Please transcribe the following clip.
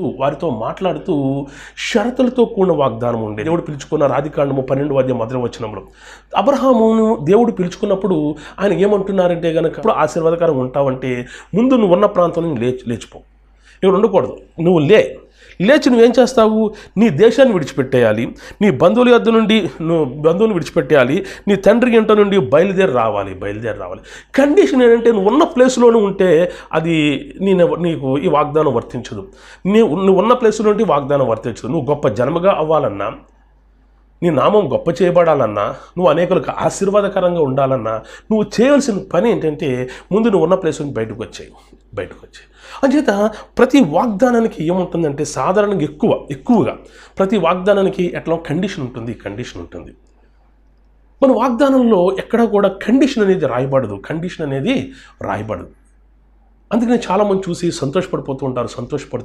మాట్లాడుతూ వారితో మాట్లాడుతూ షరతులతో కూడిన వాగ్దానం ఉండే దేవుడు పిలుచుకున్న రాధికాండము పన్నెండు అధ్యాయం మొదటి వచ్చినప్పుడు అబ్రహామును దేవుడు పిలుచుకున్నప్పుడు ఆయన ఏమంటున్నారంటే కనుక ఇప్పుడు ఆశీర్వాదకరం ఉంటావంటే ముందు నువ్వు ఉన్న ప్రాంతం నుంచి లేచి లేచిపో. ఇక్కడ ఉండకూడదు. నువ్వు లే. లేచి నువ్వేం చేస్తావు? నీ దేశాన్ని విడిచిపెట్టేయాలి. నీ బంధువుల యొద్ నుండి నువ్వు బంధువులు విడిచిపెట్టేయాలి. నీ తండ్రి ఇంట నుండి బయలుదేరి రావాలి బయలుదేరి రావాలి. కండిషన్ ఏంటంటే నువ్వు ఉన్న ప్లేస్లోనే ఉంటే అది నేను నీకు ఈ వాగ్దానం వర్తించదు. నీ నువ్వు ఉన్న ప్లేస్లో నుండి వాగ్దానం వర్తించదు. నువ్వు గొప్ప జన్మగా అవ్వాలన్నా నీ నామం గొప్ప చేయబడాలన్నా నువ్వు అనేకులకు ఆశీర్వాదకరంగా ఉండాలన్నా నువ్వు చేయవలసిన పని ఏంటంటే ముందు నువ్వు ఉన్న ప్లేస్ నుంచి బయటకు వచ్చాయి బయటకు వచ్చాయి. అంచేత ప్రతి వాగ్దానానికి ఏముంటుందంటే సాధారణంగా ఎక్కువ ఎక్కువగా ప్రతి వాగ్దానానికి ఎట్లా కండిషన్ ఉంటుంది కండిషన్ ఉంటుంది. మన వాగ్దానంలో ఎక్కడ కూడా కండిషన్ అనేది రాయబడదు కండిషన్ అనేది రాయబడదు. అందుకనే చాలామంది చూసి సంతోషపడిపోతూ ఉంటారు సంతోషపడి